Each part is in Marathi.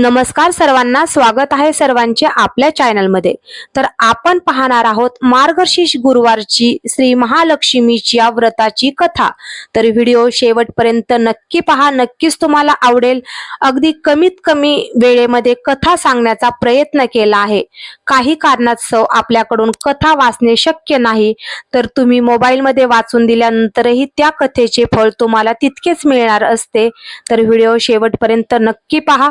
नमस्कार सर्वांना स्वागत आहे सर्वांचे आपल्या चॅनलमध्ये. तर आपण पाहणार आहोत मार्गशीर्ष गुरुवारची श्री महालक्ष्मीची या व्रताची कथा. तर व्हिडिओ शेवटपर्यंत नक्की पहा नक्कीच तुम्हाला आवडेल. अगदी कमीत कमी वेळेमध्ये कथा सांगण्याचा प्रयत्न केला आहे. काही कारणास्तव आपल्याकडून कथा वाचणे शक्य नाही. तर तुम्ही मोबाईलमध्ये वाचून दिल्यानंतरही त्या कथेचे फळ तुम्हाला तितकेच मिळणार असते. तर व्हिडिओ शेवटपर्यंत नक्की पहा.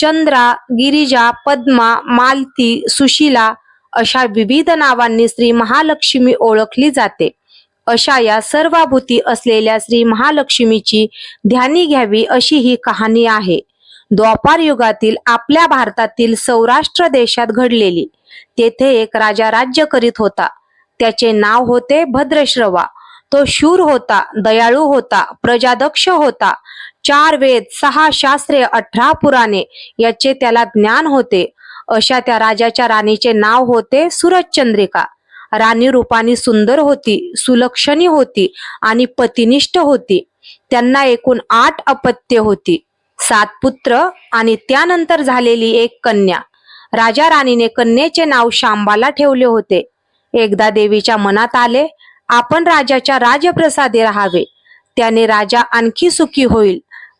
चंद्रा गिरिजा पद्मा मालती सुशीला अशा विविध नावांनी श्री महालक्ष्मी ओळखली जाते. अशा या सर्वाभूती असलेल्या श्री महालक्ष्मीची ध्यानी घ्यावी अशी ही कहाणी आहे. द्वापार युगातील आपल्या भारतातील सौराष्ट्र देशात घडलेली. तेथे एक राजा राज्य करीत होता. त्याचे नाव होते भद्रश्रवा. तो शूर होता दयाळू होता प्रजादक्ष होता. चार वेद सहा शास्त्रे अठरा पुराणे याचे त्याला ज्ञान होते. अशा त्या राजाच्या राणीचे नाव होते सूरजचंद्रिका. राणी रूपानी सुंदर होती सुलक्षणी होती आणि पतिनिष्ठ होती. त्यांना एकूण आठ अपत्य होती. सात पुत्र आणि त्यानंतर झालेली एक कन्या. राजा राणीने कन्येचे नाव शांबाला ठेवले होते. एकदा देवीच्या मनात आले आपण राजाच्या राजप्रसादे राहावे. त्याने राजा आणखी सुखी होईल.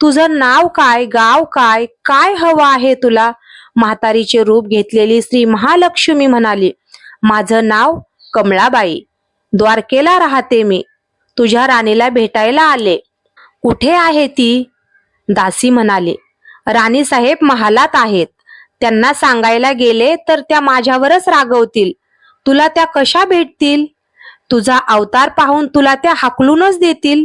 तुझं नाव काय गाव काय काय हवं आहे तुला? म्हातारीचे रूप घेतलेली श्री महालक्ष्मी म्हणाली माझं नाव कमळाबाई. द्वारकेला राहते मी. तुझ्या राणीला भेटायला आले. कुठे आहे ती? दासी म्हणाली राणी साहेब महालात आहेत. त्यांना सांगायला गेले तर त्या माझ्यावरच रागवतील. तुला त्या कशा भेटतील? तुझा अवतार पाहून तुला त्या हाकलूनच देतील?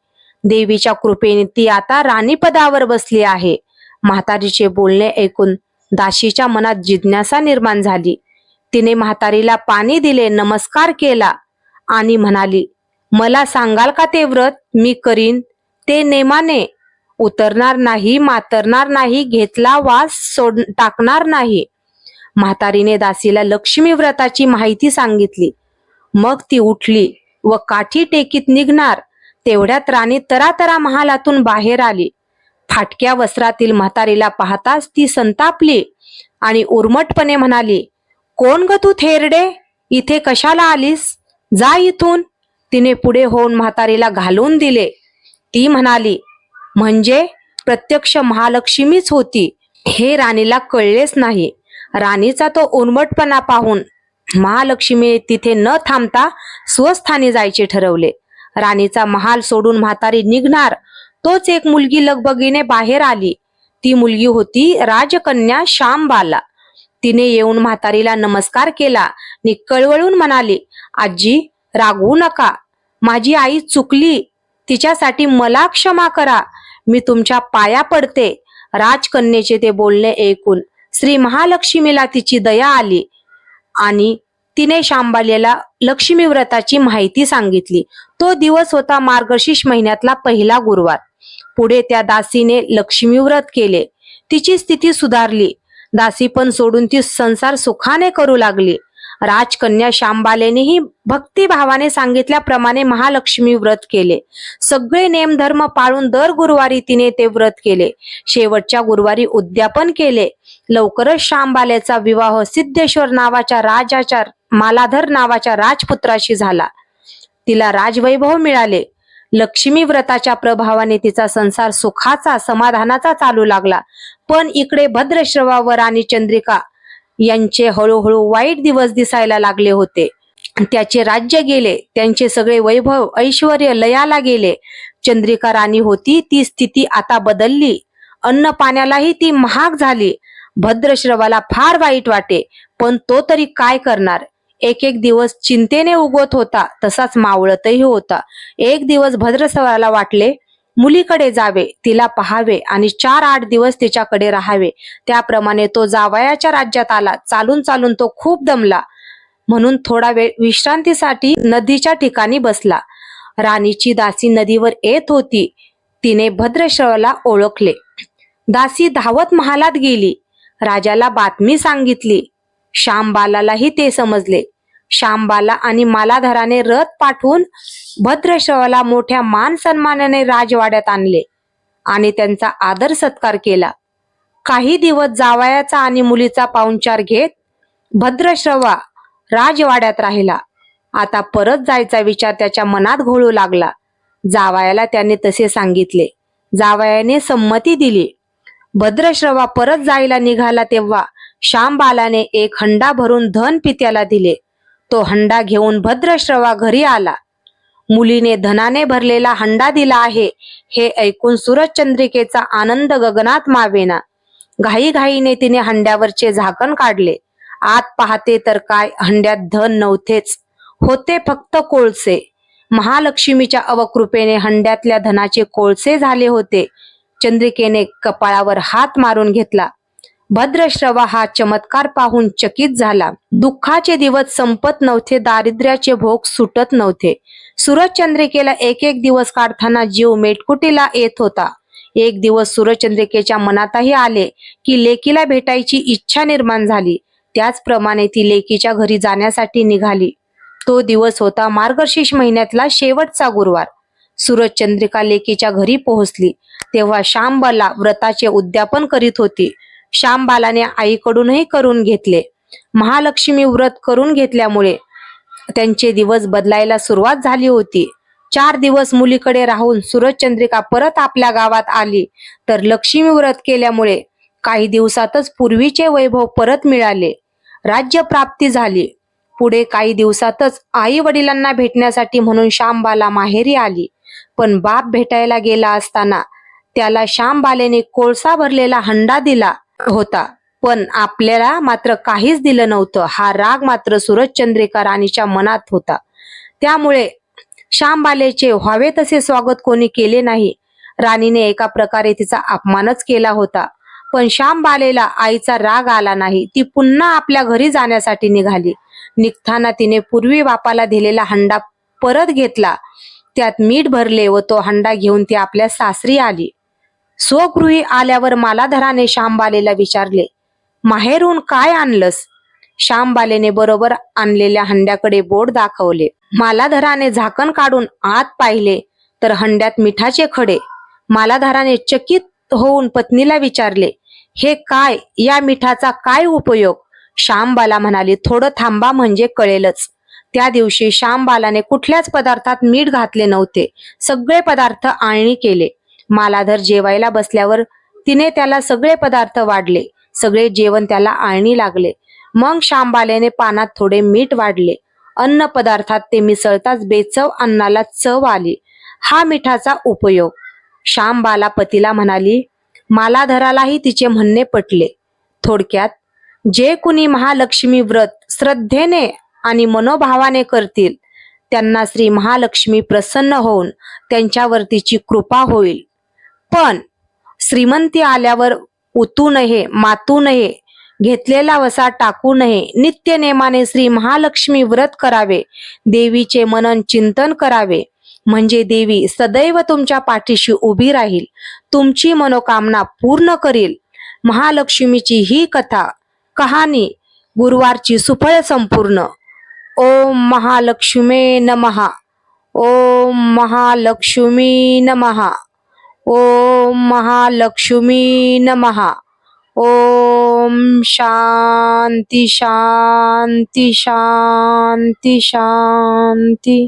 देवीच्या कृपेने ती आता राणीपदावर बसली आहे. म्हातारीचे बोलणे ऐकून दाशीच्या मनात जिज्ञासा निर्माण झाली. तिने म्हातारीला पाणी दिले नमस्कार केला आणि म्हणाली मला सांगाल का ते व्रत? मी करीन. ते नेमाने. उतरणार नाही मातरणार नाही घेतला वास सोड टाकणार नाही. म्हातारीने दासीला लक्ष्मी व्रताची माहिती सांगितली. मग ती उठली व काठी टेकीत निघणार. तेवढ्यात राणी तरातरा महालातून बाहेर आली. फाटक्या वस्त्रातील म्हातारीला पाहताच ती संतापली आणि उर्मटपणे म्हणाली कोण ग तू थेरडे? इथे कशाला आलीस? जा इथून. तिने पुढे होऊन म्हातारीला घालून दिले. ती म्हणाली म्हणजे प्रत्यक्ष महालक्ष्मीच होती. हे राणीला कळलेच नाही. राणीचा तो उर्मटपणा पाहून महालक्ष्मी तिथे न थांबता स्वस्थानी जायचे ठरवले. राणीचा महाल सोडून म्हातारी निघणार. तोच एक मुलगी लगबगीने बाहेर आली. ती मुलगी होती राजकन्या श्यामबाला. तिने येऊन म्हातारीला नमस्कार केला. नि कळवळून म्हणाली आजी रागवू नका. माझी आई चुकली. तिच्यासाठी मला क्षमा करा. मी तुमच्या पाया पडते. राजकन्येचे ते बोलणे ऐकून श्री महालक्ष्मीला तिची दया आली आणि तिने शांबालेला लक्ष्मी व्रताची माहिती सांगितली. तो दिवस होता मार्गशीर्ष महिन्यातला पहिला गुरुवार. पुढे त्या दासीने लक्ष्मी व्रत केले. तिची स्थिती सुधारली. दासी पण सोडून ती संसार सुखाने करू लागली. राजकन्या शांबालेनेही भक्तिभावाने सांगितल्याप्रमाणे महालक्ष्मी व्रत केले. सगळे नेमधर्म पाळून दर गुरुवारी तिने ते व्रत केले. शेवटच्या गुरुवारी उद्यापन केले. लवकरच शांबालेचा विवाह सिद्धेश्वर नावाच्या राजाच्या मालाधर नावाच्या राजपुत्राशी झाला. तिला राजवैभव मिळाले. लक्ष्मी व्रताच्या प्रभावाने तिचा संसार सुखाचा समाधानाचा चालू लागला. पण इकडे भद्रश्रवावर आणि चंद्रिका यांचे हळूहळू वाईट दिवस दिसायला लागले होते. त्याचे राज्य गेले. त्यांचे सगळे वैभव ऐश्वर लयाला गेले. चंद्रिका राणी होती ती स्थिती आता बदलली. अन्न पाण्यालाही ती महाग झाली. भद्रश्रवाला फार वाईट वाटे. पण तो तरी काय करणार? एक एक दिवस चिंतेने उगवत होता तसाच मावळतही होता. एक दिवस भद्रश्रवाला वाटले मुलीकडे जावे तिला पहावे आणि चार आठ दिवस तिच्याकडे राहावे. त्याप्रमाणे तो जावयाच्या राज्यात आला. चालून चालून तो खूप दमला. म्हणून थोडा वेळ विश्रांतीसाठी नदीच्या ठिकाणी बसला. राणीची दासी नदीवर येत होती. तिने भद्रश्रवाला ओळखले. दासी धावत महालात गेली. राजाला बातमी सांगितली. श्यामबालालाही ते समजले. श्यामबाला आणि मालाधराने रथ पाठवून भद्रश्रवाला मोठ्या मान सन्मानाने राजवाड्यात आणले आणि त्यांचा आदर सत्कार केला. काही दिवस जावयाचा आणि मुलीचा पाहुणचार घेत भद्रश्रवा राजवाड्यात राहिला. आता परत जायचा विचार त्याच्या मनात घोळू लागला. जावयाला त्याने तसे सांगितले. जावयाने संमती दिली. भद्रश्रवा परत जायला निघाला तेव्हा श्यामबालाने एक हंडा भरून धन पित्याला दिले. तो हंडा घेऊन भद्रश्रवा घरी आला. मुलीने धनाने भरलेला हंडा दिला आहे. हे ऐकून सूरजचंद्रिकेचा आनंद गगनात मावेना. घाईघाईने तिने हंड्यावरचे झाकण काढले. आत पाहते तर काय हंड्यात धन नव्हतेच. होते फक्त कोळसे. महालक्ष्मीच्या अवकृपेने हंड्यातल्या धनाचे कोळसे झाले होते. चंद्रिकेने कपाळावर हात मारून घेतला. भद्रश्रवा हा चमत्कार पाहून चकित झाला. दुःखाचे दिवस संपत नव्हते दारिद्र्याचे भोग सुटत नव्हते. सूरजचंद्रिकेला एक एक दिवस काढताना जीव मेटकुटीला येत होता. एक दिवस सूरजचंद्रिकेच्या मनातही आले की लेकीला भेटायची इच्छा निर्माण झाली. त्याचप्रमाणे ती लेकीच्या घरी जाण्यासाठी निघाली. तो दिवस होता मार्गशीर्ष महिन्यातला शेवटचा गुरुवार. सूरजचंद्रिका लेकीच्या घरी पोहोचली. तेव्हा श्यामबाला व्रताचे उद्यापन करीत होती. श्यामबालाने आईकडूनही करून घेतले. महालक्ष्मी व्रत करून घेतल्यामुळे त्यांचे दिवस बदलायला सुरुवात झाली होती. चार दिवस मुलीकडे राहून सूरजचंद्रिका परत आपल्या गावात आली. तर लक्ष्मी व्रत केल्यामुळे काही दिवसातच पूर्वीचे वैभव परत मिळाले. राज्य प्राप्ती झाली. पुढे काही दिवसातच आई वडिलांना भेटण्यासाठी म्हणून श्यामबाला माहेरी आली. पण बाप भेटायला गेला असताना त्याला श्यामबालेने कोळसा भरलेला हंडा दिला. होता. पण आपल्याला मात्र काहीच दिलं नव्हतं. हा राग मात्र सूरजचंद्रिका राणीच्या मनात होता. त्यामुळे श्यामबालेचे व्हावे तसे स्वागत कोणी केले नाही. राणीने एका प्रकारे तिचा अपमानच केला होता. पण श्यामबालेला आईचा राग आला नाही. ती पुन्हा आपल्या घरी जाण्यासाठी निघाली. निघताना तिने पूर्वी बापाला दिलेला हंडा परत घेतला. त्यात मीठ भरले व तो हंडा घेऊन ती आपल्या सासरी आली. स्वगृही आल्यावर मालाधराने श्यामबालेला विचारले माहेरून काय आणलंस? श्यामबालेने बरोबर आणलेल्या हंड्याकडे बोट दाखवले. मालाधराने झाकण काढून आत पाहिले तर हंड्यात मिठाचे खडे. मालाधराने चकित होऊन पत्नीला विचारले हे काय? या मिठाचा काय उपयोग? श्यामबाला म्हणाली थोडं थांबा म्हणजे कळेलच. त्या दिवशी श्यामबालाने कुठल्याच पदार्थात मीठ घातले नव्हते. सगळे पदार्थ आळणी केले. मालाधर जेवायला बसल्यावर तिने त्याला सगळे पदार्थ वाढले. सगळे जेवण त्याला आळणी लागले. मग श्यामबालेने पानात थोडे मीठ वाढले. अन्न पदार्थात ते मिसळताच बेचव अन्नाला चव आली. हा मिठाचा उपयोग. श्यामबाला पतीला म्हणाली मालाधरालाही तिचे म्हणणे पटले. थोडक्यात जे कुणी महालक्ष्मी व्रत श्रद्धेने आणि मनोभावाने करतील त्यांना श्री महालक्ष्मी प्रसन्न होऊन त्यांच्यावर तिची कृपा होईल. पण श्रीमंती आल्यावर उतू नये मातू नये घेतलेला वसा टाकू नये नित्य नेमाने श्री महालक्ष्मी व्रत करावे देवीचे मनन चिंतन करावे. म्हणजे देवी सदैव तुमच्या पाठीशी उभी राहील तुमची मनोकामना पूर्ण करील. महालक्ष्मीची ही कथा कहाणी गुरुवारची सुफळ संपूर्ण. ओम महालक्ष्मे नमहा ओम महालक्ष्मी नमहा ओम महालक्ष्मी नमहा ओम शांती शांती शांती शांती।